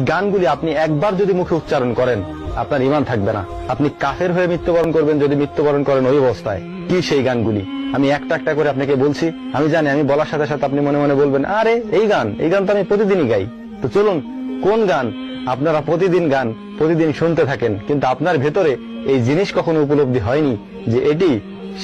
এই গানগুলি আপনি একবার যদি মুখে উচ্চারণ করেন, আপনার ইমান থাকবে না। আপনি কাফের হয়ে মৃত্যুবরণ করবেন যদি মৃত্যুবরণ করেন ওই অবস্থায়। কি সেই গানগুলি? আমি একটা একটা করে আপনাকে বলছি। আমি জানি, আমি বলার সাথে সাথে আপনি মনে মনে বলবেন, আরে, এই গান এই গান তো আমি প্রতিদিনই গাই। তো চলুন, কোন গান? আপনারা প্রতিদিন গান, প্রতিদিন শুনতে থাকেন, কিন্তু আপনার ভেতরে এই জিনিস কখনো উপলব্ধি হয়নি যে এটি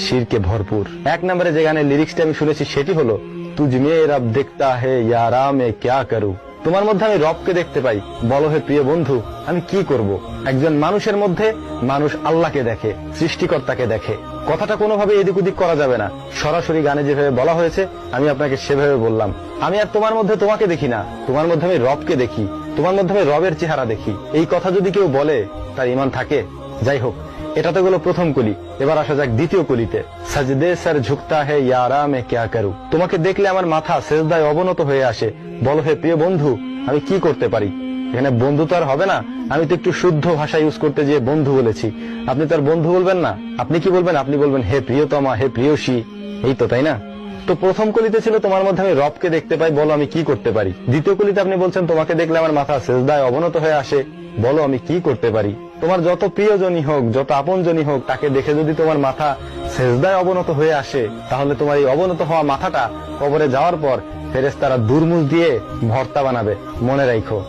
শিরকে ভরপুর। এক নম্বরে যে গানের লিরিক্সটা আমি শুনেছি, সেটি হলো, তুঝ মে রব দেখতা হে, ইয়ারা মে ক্যা করু? তোমার মধ্যে আমি রবকে দেখতে পাই। বলো হে প্রিয় বন্ধু, আমি কি করব? একজন মানুষের মধ্যে মানুষ আল্লাহকে দেখে, সৃষ্টিকর্তাকে দেখে। কথাটা কোনোভাবে এদিক ওদিক করা যাবে না। সরাসরি গানে যেভাবে বলা হয়েছে, আমি আপনাকে সেভাবে বললাম। আমি আর তোমার মধ্যে তোমাকে দেখি না। তোমার মধ্যে আমি রবকে দেখি। তোমার মধ্যে আমি রবের চেহারা দেখি। এই কথা যদি কেউ বলে, তার ইমান থাকে। যাই হোক এটা তো গেল প্রথম কলি। এবার আসা যাক দ্বিতীয় কলিতে। সাজদে স্যার ঝুঁকতা হে ইয়ারা মে ক্যা করু? তোমাকে দেখলে আমার মাথা সেজদায় অবনত হয়ে আসে। বলো হে প্রিয় বন্ধু, আমি কি করতে পারি? এখানে বন্ধু তো আর হবে না। আমি তো একটু শুদ্ধ ভাষা ইউজ করতে গিয়ে বন্ধু বলেছি। আপনি তো আর বন্ধু বলবেন না। আপনি কি বলবেন? আপনি বলবেন, হে প্রিয়তমা, হে প্রিয়সী। এই তো, তাই না? তো প্রথম কলিতে ছিল তোমার মধ্যে আমি রবকে দেখতে পাই। বলো আমি কি করতে পারি? দ্বিতীয় কলিতে আপনি বলছেন, তোমাকে দেখলে আমার মাথা সেজদায় অবনত হয়ে আসে। বলো আমি কি করতে পারি? তোমার যত প্রিয়জনই হোক, যত আপনজনই হোক, তাকে দেখে যদি তোমার মাথা সেজদায় অবনত হয়ে আসে, তাহলে তোমার এই অবনত হওয়া মাথাটা কবরে যাওয়ার পর ফেরেস্তারা দুর্মুজ দিয়ে ভর্তা বানাবে। মনে রাখো